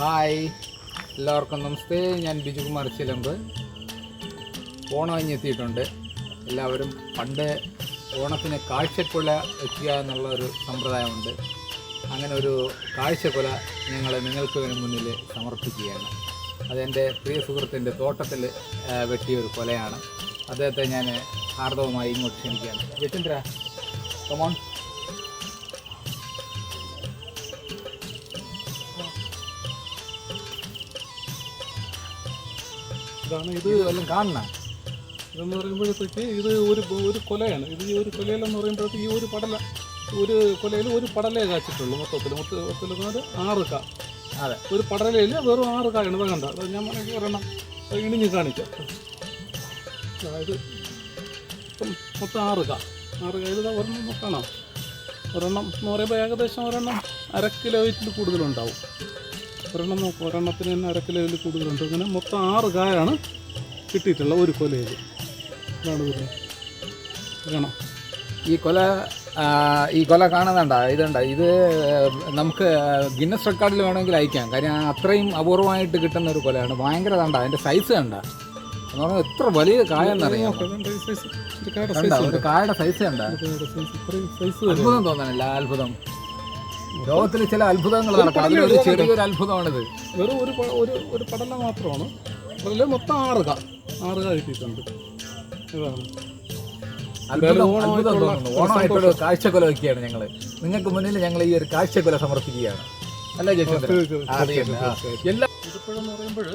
Hi എല്ലാവർക്കും നമസ്തേ. ഞാൻ ബിജുകുമാർ ചിലമ്പ്. ഓണം എത്തിയിട്ടുണ്ട് എല്ലാവരും പണ്ട് ഓണത്തിന് കാഴ്ചക്കൊല വയ്ക്കുക എന്നുള്ള ഒരു സമ്പ്രദായമുണ്ട്. അങ്ങനെ ഒരു കാഴ്ചക്കൊല ഞങ്ങൾ നിങ്ങൾക്ക് മുന്നിൽ സമർപ്പിക്കുകയാണ്. അതെന്റെ പ്രിയ സുഹൃത്തിന്റെ തോട്ടത്തിൽ വെട്ടിയൊരു വെട്ടിയ കൊലയാണ്. അദ്ദേഹത്തെ ഞാൻ ഹാർദവമായി ഇങ്ങോട്ട് ക്ഷണിക്കുകയാണ്. ജയചന്ദ്ര കമോൺ ഇതാണ്. ഇത് എല്ലാം കാണണം. ഇതെന്ന് പറയുമ്പോഴത്തേക്ക് ഇത് ഒരു ഒരു കൊലയാണ്. ഇത് ഈ ഒരു കൊലയിലെന്ന് പറയുമ്പോഴത്തേക്ക് ഈ ഒരു പടല ഒരു കൊലയിൽ ഒരു പടലേ കാച്ചിട്ടുള്ളൂ മൊത്തത്തിൽ. മൊത്ത മൊത്തത്തിൽ പറഞ്ഞാൽ ആറ് കാ. അതെ. ഒരു പടലയിൽ വെറും ആറ് കായാണ് ഇതാ കണ്ട? അത് ഞാൻ വേണമെങ്കിൽ ഒരെണ്ണം. ഇണിഞ്ഞ് കാണിക്കാം. അതായത് മൊത്തം ആറ് കാ. ആറ് കായിൽ ഇതാ ഒരെണ്ണം കാണാം ഒരെണ്ണം എന്ന് പറയുമ്പോൾ ഏകദേശം ഒരെണ്ണം അര കിലോയിൽ കൂടുതലുണ്ടാവും. ഒരെണ്ണം നോക്കും. ഒരെണ്ണത്തിന് തന്നെ അരക്കിലയിൽ കിലോയിൽ കൂടുതലുണ്ട്. അങ്ങനെ മൊത്തം ആറ് കായാണ് കിട്ടിയിട്ടുള്ള ഒരു കൊലയിൽ ഇതാണ് വരുന്നത് കാണാം ഈ കൊല ഈ കൊല കാണുന്നുണ്ട? ഇതുണ്ട? ഇത് നമുക്ക് ഗിന്നസ് റെക്കോർഡിൽ വേണമെങ്കിൽ അയക്കാം. കാര്യം അത്രയും അപൂർവമായിട്ട് കിട്ടുന്ന ഒരു കൊലയാണ്. ഭയങ്കര കണ്ട അതിന്റെ സൈസ് കണ്ട. എന്ന് പറഞ്ഞാൽ എത്ര വലിയ കായെന്നറിയാം കായുടെ സൈസ് കണ്ട. അത്ഭുതം തോന്നണില്ല അത്ഭുതം. ലോകത്തിൽ ചില അത്ഭുതങ്ങൾ നടക്കും അതിലൊരു ചെറിയൊരു അത്ഭുതമാണിത്. വെറും ഒരു ഒരു ഒരു പടല മാത്രമാണ്. അതിൽ മൊത്തം ആറ് കാ ആറ് കാ കിട്ടിയിട്ടുണ്ട് ഇതാണ് ഓണമായിട്ടുള്ള കാഴ്ചക്കൊല വയ്ക്കുകയാണ് ഞങ്ങൾ നിങ്ങൾക്ക് മുന്നിൽ ഞങ്ങൾ ഈ ഒരു കാഴ്ചക്കൊല സമർപ്പിക്കുകയാണ്. അല്ലേ ജയചന്ദ്രൻ. എല്ലാ ഇതിപ്പോഴെന്ന് പറയുമ്പോൾ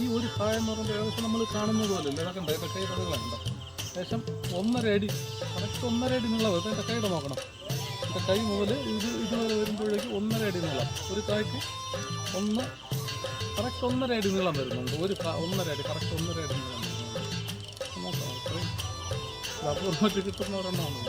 ഈ ഒരു കായ എന്ന് പറയുമ്പോൾ ഏകദേശം നമ്മൾ കാണുന്നത് പോലെ ഇതൊക്കെ ഉണ്ട്. ഇതൊക്കെ ഏകദേശം ഒന്നര അടി കറക്റ്റ് ഒന്നര അടി നീളം ഇത് നോക്കണം. കൈ മുതൽ ഇത് ഇതുവരെ വരുമ്പോഴേക്ക് ഒന്നര അടി നീളം. ഒരു കായ്ക്ക് ഒന്ന് കറക്റ്റ് ഒന്നര അടി നീളം വരുന്നുണ്ട്. ഒരു ഒന്നര അടി കറക്റ്റ് ഒന്നര അടി നീളം വരുന്നുണ്ട്. അപ്പോൾ ഇത്രയും. ഇത് അപൂർവമായിട്ട് കിട്ടുന്ന ഒരെണ്ണമാണ്